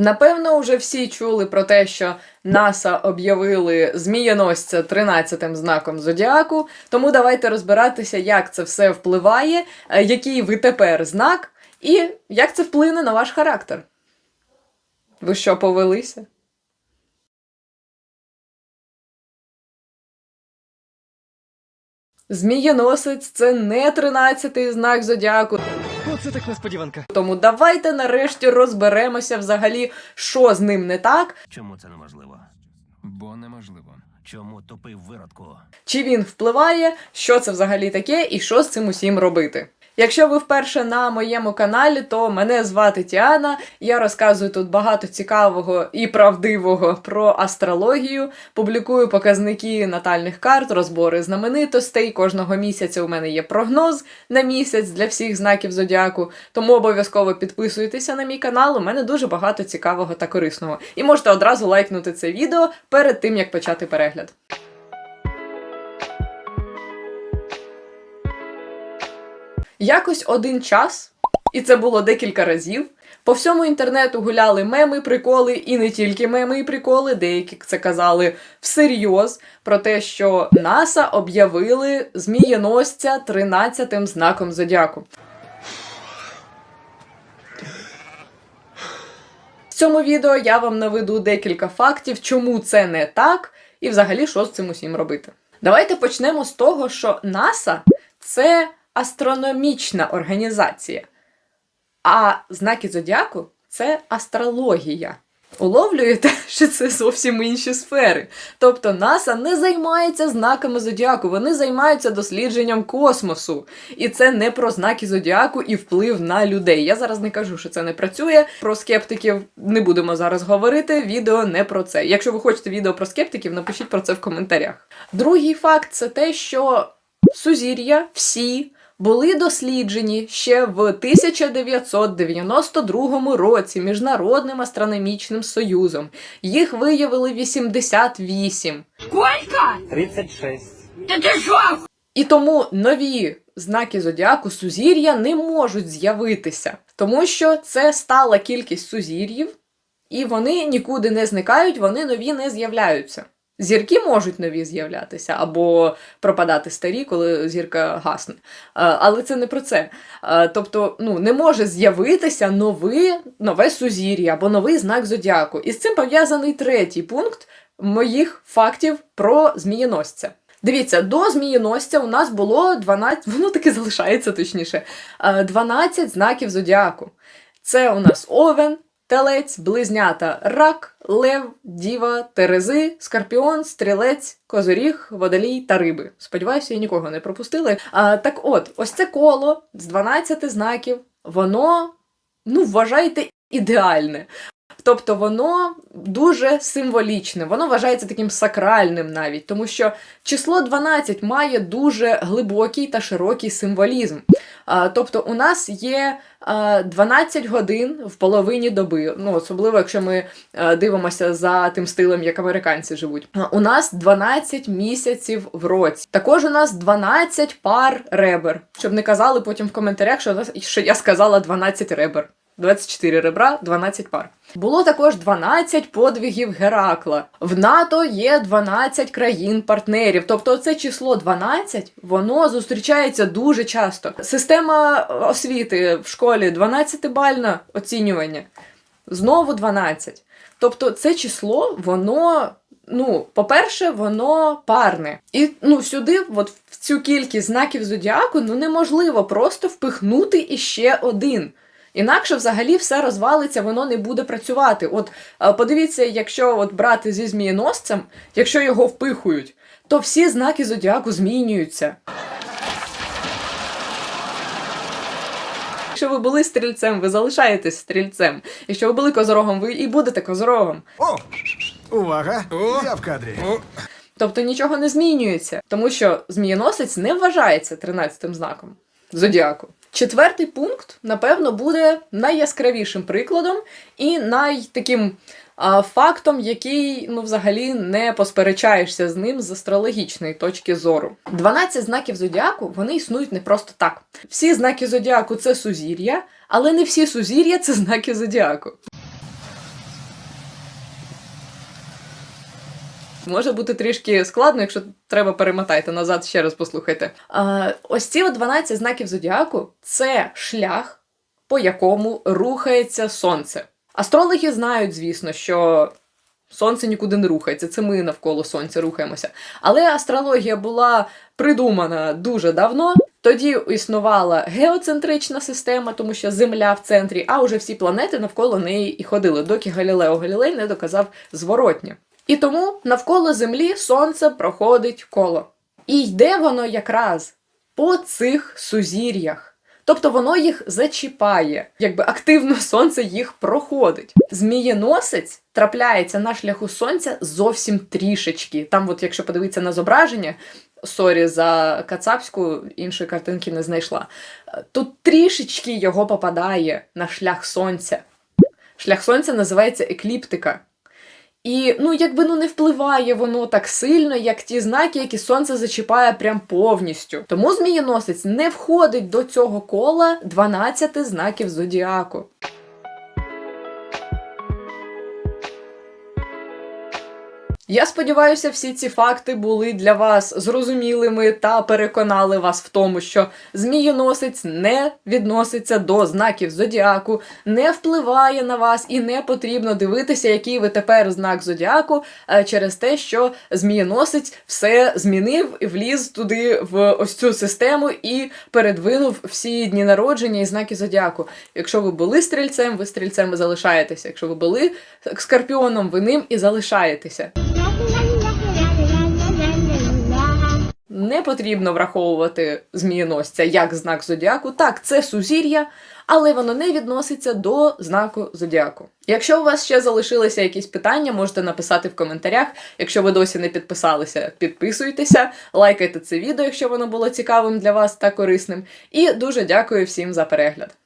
Напевно, вже всі чули про те, що НАСА об'явили змієносця 13-тим знаком зодіаку. Тому давайте розбиратися, як це все впливає, е, який ви тепер знак, і як це вплине на ваш характер. Ви що, повелися? Змієносець це не 13-й знак зодіаку. Оце так несподіванка. Тому давайте нарешті розберемося взагалі, що з ним не так, Чому це неможливо? Бо неможливо. Чому тупий виродку? чи він впливає, що це взагалі таке і що з цим усім робити. Якщо ви вперше на моєму каналі, то мене звати Тіана. Я розказую тут багато цікавого і правдивого про астрологію. Публікую показники натальних карт, розбори знаменитостей. Кожного місяця у мене є прогноз на місяць для всіх знаків зодіаку. Тому обов'язково підписуйтеся на мій канал. У мене дуже багато цікавого та корисного. І можете одразу лайкнути це відео перед тим як почати перегляд. Якось один час, і це було декілька разів. По всьому інтернету гуляли меми, приколи, і не тільки меми і приколи, деякі це казали всерйоз про те, що НАСА об'явили змієносця 13-тим знаком зодіаку. В цьому відео я вам наведу декілька фактів, чому це не так, і взагалі що з цим усім робити. Давайте почнемо з того, що НАСА це астрономічна організація, а знаки зодіаку це астрологія. Уловлюєте, що це зовсім інші сфери. Тобто НАСА не займається знаками зодіаку, вони займаються дослідженням космосу. І це не про знаки зодіаку і вплив на людей. Я зараз не кажу, що це не працює. Про скептиків не будемо зараз говорити. Відео не про це. Якщо ви хочете відео про скептиків, напишіть про це в коментарях. Другий факт це те, що сузір'я всі були досліджені ще в 1992 році Міжнародним астрономічним союзом. Їх виявили 88. 36. І тому нові знаки зодіаку сузір'я не можуть з'явитися, тому що це стала кількість сузір'їв, і вони нікуди не зникають, вони нові не з'являються. Зірки можуть нові з'являтися або пропадати старі, коли зірка гасне. Е, Але це не про це. Е, Тобто, ну, не може з'явитися нове, нове сузір'я або новий знак зодіаку. І з цим пов'язаний третій пункт моїх фактів про змієносця. Дивіться, до змієносця у нас було 12, воно таки залишається точніше, е, 12 знаків зодіаку. Це у нас овен, телець, близнята, рак, лев, діва, терези, скорпіон, стрілець, козоріг, водолій та риби. Сподіваюся, я нікого не пропустили. А, так от, ось це коло з 12 знаків, воно, ну, вважайте, ідеальне. Тобто воно дуже символічне, воно вважається таким сакральним навіть, тому що число 12 має дуже глибокий та широкий символізм. Тобто у нас є 12 годин в половині доби, ну особливо якщо ми дивимося за тим стилем, як американці живуть. У нас 12 місяців в році. Також у нас 12 пар ребер. Щоб не казали потім в коментарях, що я сказала 12 ребер. 24 ребра, 12 пар. Було також 12 подвигів Геракла. В НАТО є 12 країн-партнерів. Тобто це число 12, воно зустрічається дуже часто. Система освіти в школі 12-бальне оцінювання. Знову 12. Тобто це число, воно. Ну, по-перше, воно парне. І ну, сюди, от в цю кількість знаків зодіаку, ну неможливо просто впихнути іще один. Інакше взагалі все розвалиться, воно не буде працювати. От е, подивіться, якщо от брати зі змієносцем, якщо його впихують, то всі знаки зодіаку змінюються. Якщо ви були стрільцем, ви залишаєтесь стрільцем. Якщо ви були козорогом, ви і будете козорогом. О! Увага! Я в кадрі. Тобто нічого не змінюється, тому що змієносець не вважається 13-тим знаком зодіаку. Четвертий пункт, напевно, буде найяскравішим прикладом і найтаким фактом, який ну, взагалі не посперечаєшся з ним з астрологічної точки зору. 12 знаків зодіаку вони існують не просто так. Всі знаки зодіаку це сузір'я, але не всі сузір'я це знаки зодіаку. Може бути трішки складно, якщо треба перемотайте назад, ще раз послухайте. А, ось ці от 12 знаків зодіаку це шлях, по якому рухається сонце. Астрологи знають, звісно, що сонце нікуди не рухається, це ми навколо сонця рухаємося. Але астрологія була придумана дуже давно. Тоді існувала геоцентрична система, тому що Земля в центрі, а уже всі планети навколо неї і ходили, доки Галілео Галілей не доказав зворотнє. І тому навколо Землі Сонце проходить коло. І йде воно якраз по цих сузір'ях. Тобто воно їх зачіпає, якби активно сонце їх проходить. Змієносець трапляється на шляху сонця зовсім трішечки. Там, от, якщо подивитися на зображення, сорі за кацапську, іншої картинки не знайшла. Тут трішечки його попадає на шлях сонця. Шлях сонця називається екліптика. І ну, якби ну не впливає воно так сильно, як ті знаки, які сонце зачіпає прям повністю. Тому змієносець не входить до цього кола 12 знаків зодіаку. Я сподіваюся, всі ці факти були для вас зрозумілими та переконали вас в тому, що змієносець не відноситься до знаків зодіаку, не впливає на вас і не потрібно дивитися, який ви тепер знак зодіаку, е, через те, що змієносець все змінив вліз туди в ось цю систему і передвинув всі дні народження і знаки зодіаку. Якщо ви були стрільцем, ви стрільцем залишаєтеся. Якщо ви були скорпіоном, ви ним і залишаєтеся. Не потрібно враховувати змієносця як знак зодіаку. Так, це сузір'я, але воно не відноситься до знаку зодіаку. Якщо у вас ще залишилися якісь питання, можете написати в коментарях. Якщо ви досі не підписалися, підписуйтеся, лайкайте це відео, якщо воно було цікавим для вас та корисним. І дуже дякую всім за перегляд.